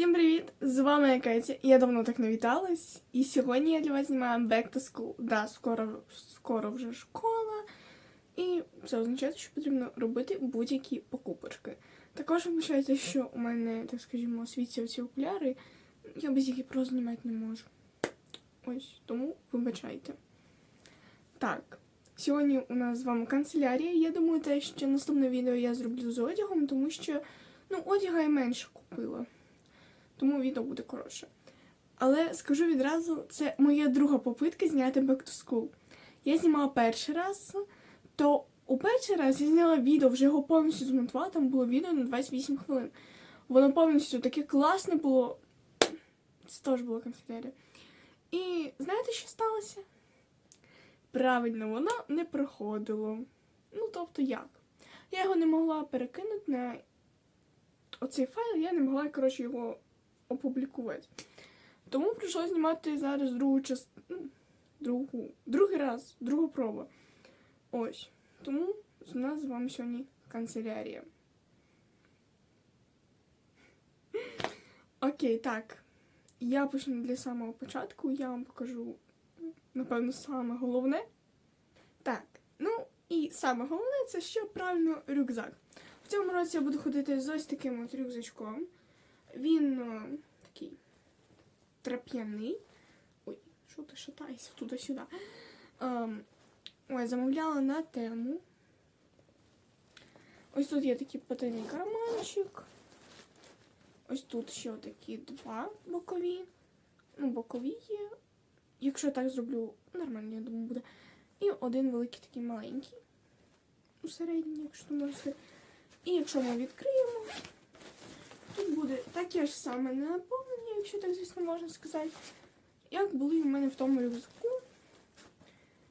Всім привіт! З вами Кеті. Я давно так не віталась. І сьогодні я для вас знімаю Back to School. Да, скоро, скоро вже школа. І це означає, що потрібно робити будь-які покупочки. Також вибачайте, що у мене, так скажімо, світі ці окуляри. Я без їх просто знімати не можу. Ось, тому вибачайте. Так, сьогодні у нас з вами канцелярія. Я думаю, те, що наступне відео я зроблю з одягом, тому що ну, одяга я менше купила. Тому відео буде коротше. Але скажу відразу, це моя друга попитка зняти Back to School. Я знімала перший раз, то у перший раз я зняла відео, вже його повністю змонтувала, там було відео на 28 хвилин. Воно повністю таке класне було. Це теж було канцелярія. І знаєте, що сталося? Правильно, воно не проходило. Ну, тобто як? Я його не могла перекинути на оцей файл, я не могла, коротше, його опублікувати. Тому прийшлося знімати зараз другу частину. Другу, другий раз, другу пробу. Ось. Тому у нас з вами сьогодні канцелярія. Окей, так. Я почну для самого початку. Я вам покажу, напевно, саме головне. Так, ну і саме головне це що правильно рюкзак. В цьому році я буду ходити з ось таким от рюкзачком. Він о, такий трап'яний. Ой, що ти шатаєшся туди-сюди. Ем, ой, замовляла на тему. Ось тут є такий потайний карманчик. Ось тут ще такі два бокові. Ну, бокові є. Якщо я так зроблю, нормально, я думаю, буде. І один великий такий маленький. Ну, середній, якщо можна. І якщо ми відкриємо, тут буде таке ж саме наповнення, якщо так, звісно, можна сказати, як були у мене в тому рюкзаку.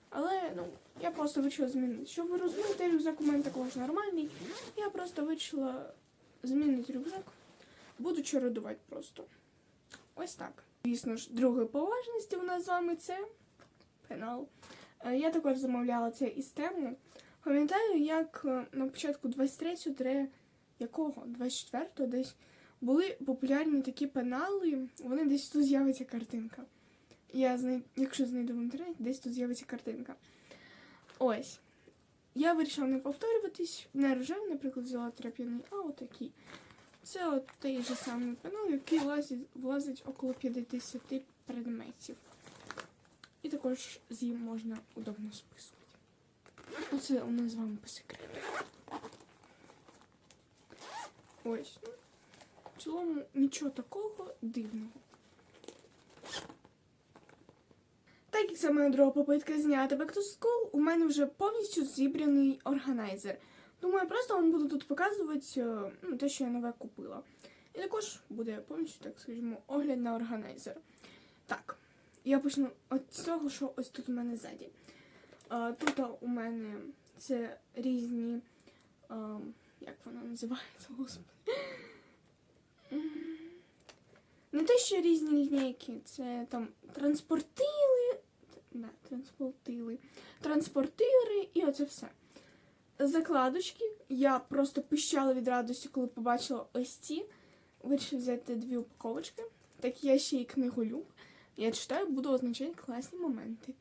Але ну, я просто вирішила змінити. Щоб ви розумієте, рюкзак у мене також нормальний. Я просто вирішила змінити рюкзак. Буду чередувати просто. Ось так. Звісно ж, другої поважності у нас з вами це пенал. Е, Я також замовляла це із тему. Пам'ятаю, як е, на початку 23-го, якого? 24-го десь були популярні такі пенали, вони десь тут з'явиться картинка. Я знай... Якщо знайду в інтернеті, десь тут з'явиться картинка. Ось. Я вирішила не повторюватись. Не рожевий, наприклад, взяла трап'яний, а отакий. Це от той же самий пенал, який влазить, влазить около 50 предметів. І також з ним можна удобно списувати. Оце у нас з вами по секрету. Ось. В цілому нічого такого дивного. Так як це моя друга попитка зняти Back to School, у мене вже повністю зібраний органайзер. Думаю, просто вам буду тут показувати е, ну, те, що я нове купила. І також буде повністю, так скажімо, огляд на органайзер. Так, я почну от з того, що ось тут у мене ззаді. Тут у мене це різні. А, як вона називається, господи? Не те, що різні лінійки, це там транспортили, да, транспортили, транспортири і оце все. Закладочки. Я просто пищала від радості, коли побачила ось ці. Вирішила взяти дві упаковочки. Так я ще й книголюб. Я читаю, буду означати класні моменти.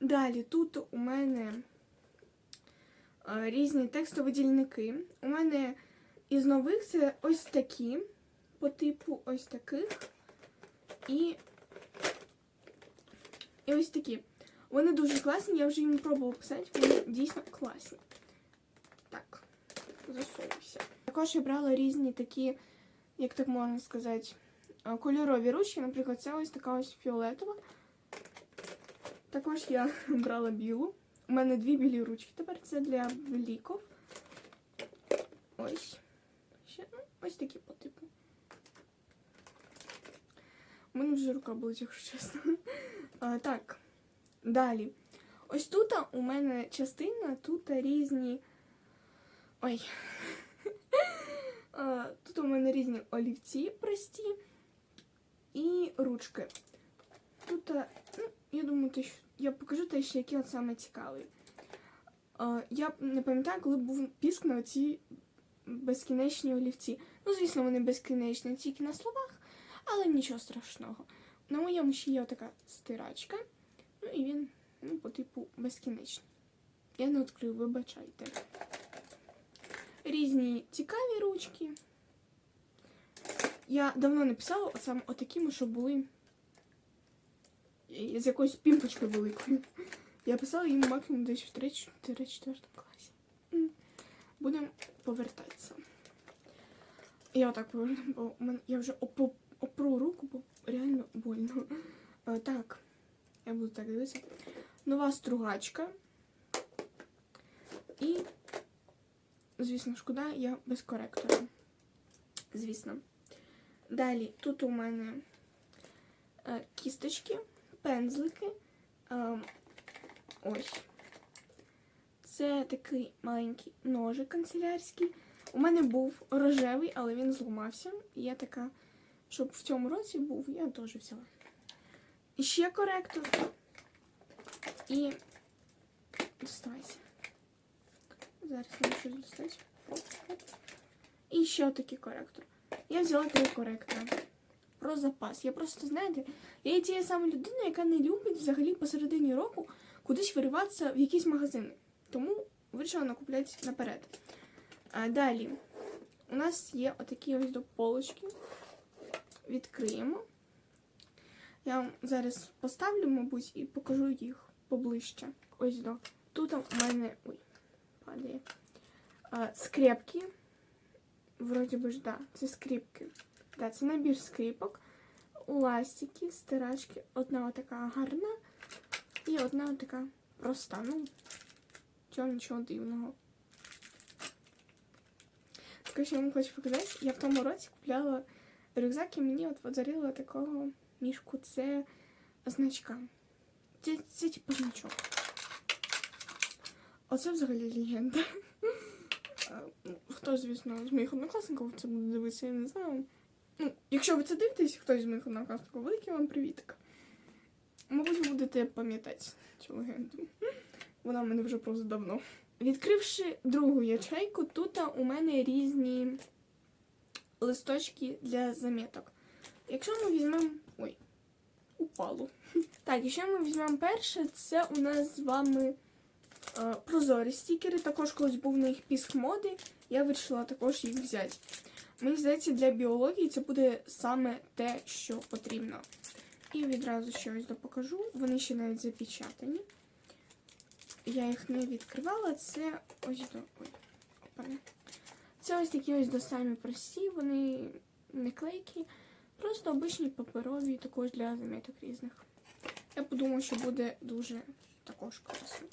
Далі тут у мене е, різні текстові дільники. У мене із нових це ось такі, по типу ось таких. І, і ось такі. Вони дуже класні, я вже їм пробувала писати, вони дійсно класні. Так, засовуйся. Також я брала різні такі, як так можна сказати, е, кольорові ручки. Наприклад, це ось така ось фіолетова. Також я брала білу. У мене дві білі ручки. Тепер це для бліков. Ось. Ще, ну, ось такі по типу. У мене вже рука болить, якщо чесно. А, так. Далі. Ось тут у мене частина, тут різні. Ой. Тут у мене різні олівці прості і ручки. Тут, ну, я думаю, те, що я покажу те, що які от саме цікаві. А, Я не пам'ятаю, коли був піск на ці безкінечні олівці. Ну, звісно, вони безкінечні тільки на словах, але нічого страшного. На моєму ще є така стирачка, ну і він, ну, по типу, безкінечний. Я не відкрив, вибачайте. Різні цікаві ручки. Я давно не писала саме отакими, що були з якоюсь пімпочкою великою. Я писала їм максимум десь в 3-4 класі. Будемо повертатися. Я отак поверну, бо я вже опу- опру руку, бо реально больно. Е, так, я буду так дивитися. Нова стругачка. І, звісно, шкода, я без коректора. Звісно. Далі тут у мене е, кісточки, пензлики. Е, ось. Це такий маленький ножик канцелярський. У мене був рожевий, але він зламався. І я така, щоб в цьому році був, я теж взяла. І ще коректор. І доставайся. Зараз я щось оп. І ще такий коректор. Я взяла три коректора. Про запас. Я просто, знаєте, я є тією саме людина, яка не любить взагалі посередині року кудись вириватися в якісь магазини. Тому вирішила накупляти наперед. А далі у нас є отакі ось до полочки. Відкриємо. Я вам зараз поставлю, мабуть, і покажу їх поближче. Ось до. Тут у мене. Ой, падає. А, скрепки. Вроді би ж, да, це скріпки. Да, це набір скріпок, ластики, стирачки. Одна така гарна і одна така проста. Ну, чого нічого дивного. Також я вам хочу показати, я в тому році купляла рюкзак і мені от подарили такого мішку. Це значка. Це, це типу значок. Оце взагалі легенда. Хто, звісно, з моїх однокласників це буде дивитися, я не знаю. Ну, якщо ви це дивитесь, хтось з моїх однокласників, великий вам привітик. Мабуть, ви будете пам'ятати цю легенду. Вона в мене вже просто давно. Відкривши другу ячейку, тут у мене різні листочки для заміток. Якщо ми візьмемо. Ой, упало. Так, якщо ми візьмемо перше, це у нас з вами е, прозорі стікери. Також колись був на їх піск моди. Я вирішила також їх взяти. Мені здається, для біології це буде саме те, що потрібно. І відразу ще ось допокажу. Вони ще навіть запечатані. Я їх не відкривала. Це ось до. Ой, опане. Це ось такі ось до прості, вони не клейкі, просто обичні паперові, також для заміток різних. Я подумала, що буде дуже також класно.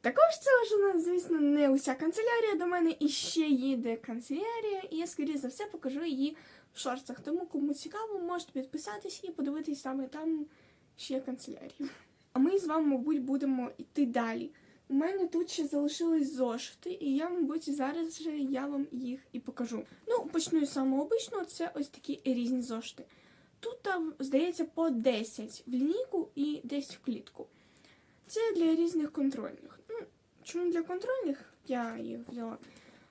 Також це ж у нас, звісно, не уся канцелярія до мене і ще їде канцелярія, і я, скоріше за все, покажу її в шорцах. Тому, кому цікаво, можете підписатись і подивитись саме там ще канцелярію. А ми з вами, мабуть, будемо йти далі. У мене тут ще залишились зошити, і я, мабуть, зараз же я вам їх і покажу. Ну, почну з самого обичного, це ось такі різні зошити. Тут, там, здається, по 10 в лінійку і 10 в клітку. Це для різних контрольних. Ну, чому для контрольних я їх взяла?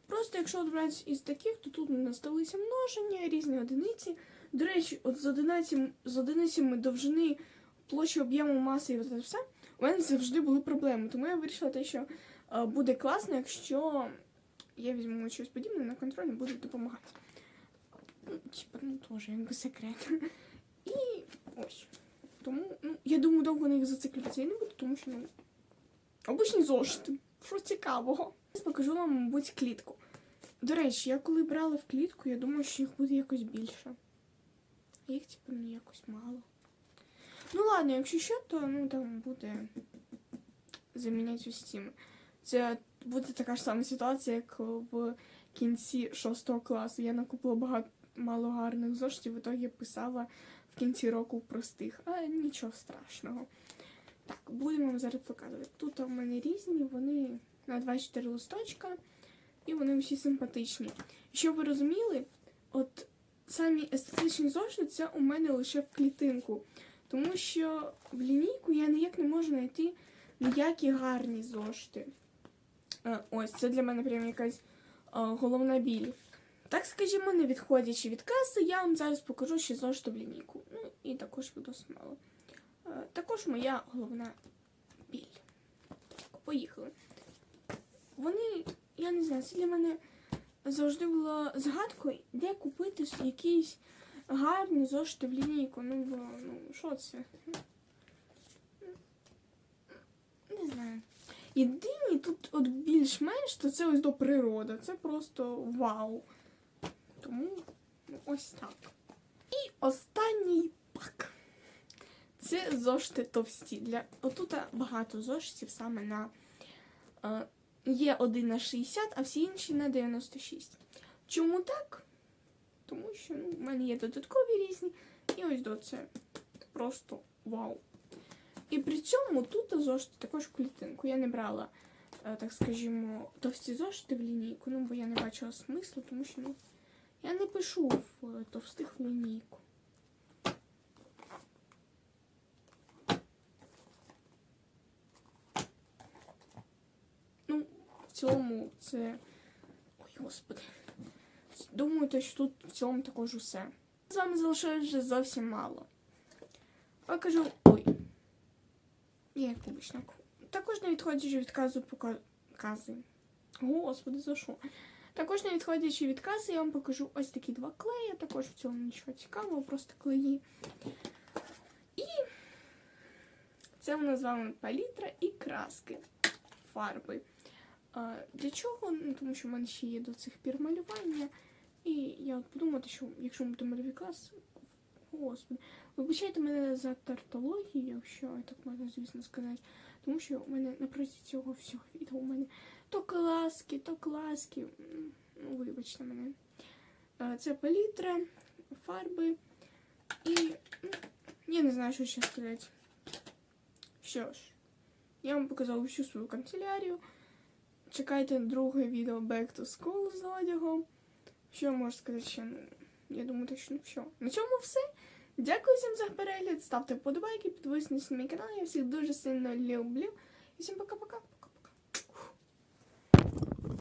Просто якщо брати із таких, то тут насталися множення, різні одиниці. До речі, от з, одиниці, з одиницями довжини площі об'єму маси і все, у мене завжди були проблеми. Тому я вирішила те, що е, буде класно, якщо я візьму щось подібне на контроль і буду допомагати. Ну, Типа, ну теж якби секрет. І ось. Тому, ну, я думаю, довго на їх зациклюватися я не буду, тому що, ну, обичні зошити. Що цікавого. Зараз покажу вам, мабуть, клітку. До речі, я коли брала в клітку, я думала, що їх буде якось більше. Їх, типу, ну, якось мало. Ну ладно, якщо що, то ну там буде заміняти ось цими. Це буде така ж сама ситуація, як в кінці шостого класу. Я накупила багато мало гарних зошитів, в итогі писала в кінці року простих, а нічого страшного. Так, будемо вам зараз показувати. Тут у мене різні, вони на 24 листочка, і вони всі симпатичні. Щоб ви розуміли, от самі естетичні зошити це у мене лише в клітинку. Тому що в лінійку я ніяк не можу знайти ніякі гарні зошити. Е, Ось, це для мене прям якась головна біль. Так скажімо, не відходячи від каси, я вам зараз покажу ще зошиту в лінійку. Ну і також досить мало. Е, також моя головна біль. Так, поїхали. Вони, я не знаю, це для мене завжди було загадкою, де купити якісь гарні зошити в лінійку. Ну, бо, ну, що це? Не знаю. Єдиний тут от більш-менш, то це ось до природа. Це просто вау. Тому ну, ось так. І останній пак. Це зошити товсті. Для... Отут багато зошитів саме на. Е, є один на 60, а всі інші на 96. Чому так? Тому що ну, в мене є додаткові різні. І ось до це просто вау. І при цьому тут зошити також клітинку. Я не брала, е, так скажімо, товсті зошити в лінійку, ну бо я не бачила смислу, тому що ну, я не пишу в е, товстих в лінійку. Ну, в цілому це. Ой, господи. Думаю, то, що тут в цілому також усе. З вами залишилось вже зовсім мало. Покажу. Ой. Я як обично. Також не відходячи від казу пока- кази. Господи, за що? Також не відходячи від кази, я вам покажу ось такі два клеї. Також в цьому нічого цікавого, просто клеї. І це у нас з вами палітра і краски фарби. Для чого? Ну, тому що в мене ще є до цих пір малювання. І я от подумала, що якщо будемо малювати клас, господи, вибачайте мене за тартологію, якщо так можна, звісно, сказати. Тому що у мене на протязі цього всього відео у мене то класки, то класки. Ну, вибачте мене. Це палітра, фарби і. ну, Я не знаю, що ще сказати. Що ж, я вам показала всю свою канцелярію. Чекайте друге відео Back to School з одягом. Що можу сказати ще? Ну, Я думаю, точно що ну все. На цьому все. Дякую всім за перегляд. Ставте вподобайки, підписуйтесь на мій канал. Я всіх дуже сильно люблю. І всім пока-пока.